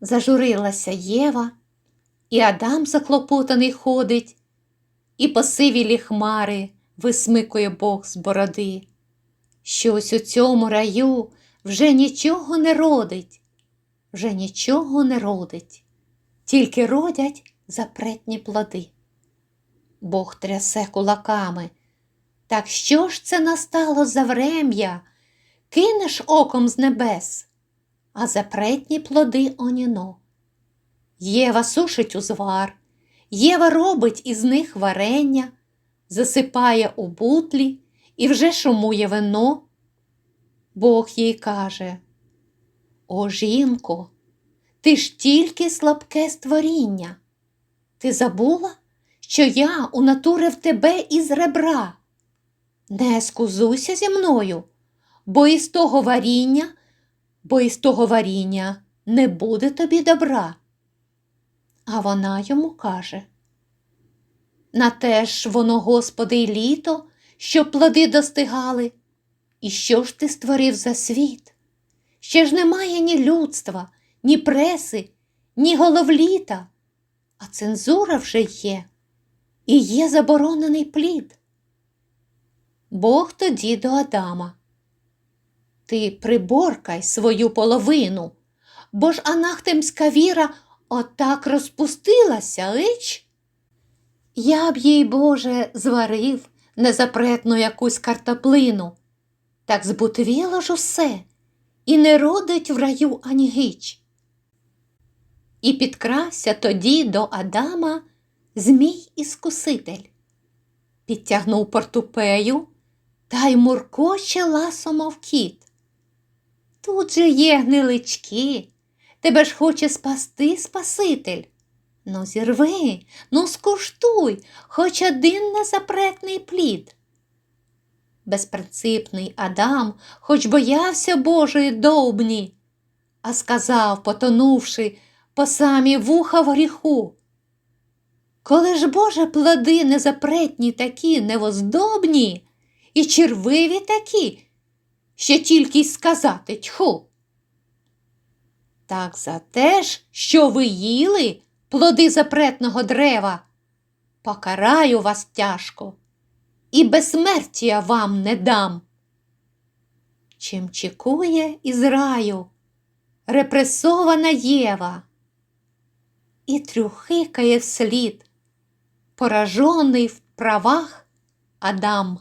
Зажурилася Єва, і Адам заклопотаний ходить, і посивілі хмари висмикує Бог з бороди. Щось у цьому раю вже нічого не родить, вже нічого не родить, тільки родять запретні плоди. Бог трясе кулаками. Так що ж це настало за врем'я? Кинеш оком з небес, а запретні плоди оніно. Єва сушить узвар, Єва робить із них варення, засипає у бутлі і вже шумує вино. Бог їй каже: О, жінко, ти ж тільки слабке створіння. Ти забула, що я унатурив тебе із ребра. Не скузуйся зі мною, бо із того варіння, бо із того варіння не буде тобі добра. А вона йому каже: На те ж воно, Господи, й літо, щоб плоди достигали. І що ж ти створив за світ? Ще ж немає ні людства, ні преси, ні головліта, а цензура вже є, і є заборонений плід. Бог тоді до Адама. Ти приборкай свою половину, бо ж анахтемська віра отак розпустилася, ич? Я б їй, Боже, зварив незапретну якусь картоплину, так збутвіло ж усе, і не родить в раю ані гич. І підкрався тоді до Адама Змій іскуситель, підтягнув портупею та й муркоче ласо, мов кіт. Тут же є гнилички, тебе ж хоче спасти Спаситель. Ну, зірви, ну скуштуй хоч один незапретний плід. Безпринципний Адам хоч боявся Божої довбні, а сказав, потонувши по самі вуха в гріху. Коли ж Боже плоди незапретні такі невоздобні і червиві такі, що тільки й сказати тьху. Так за те ж, що ви їли плоди запретного дерева, покараю вас тяжко і безсмертія вам не дам. Чим чекує із раю репресована Єва і трюхикає вслід, поражений в правах Адам.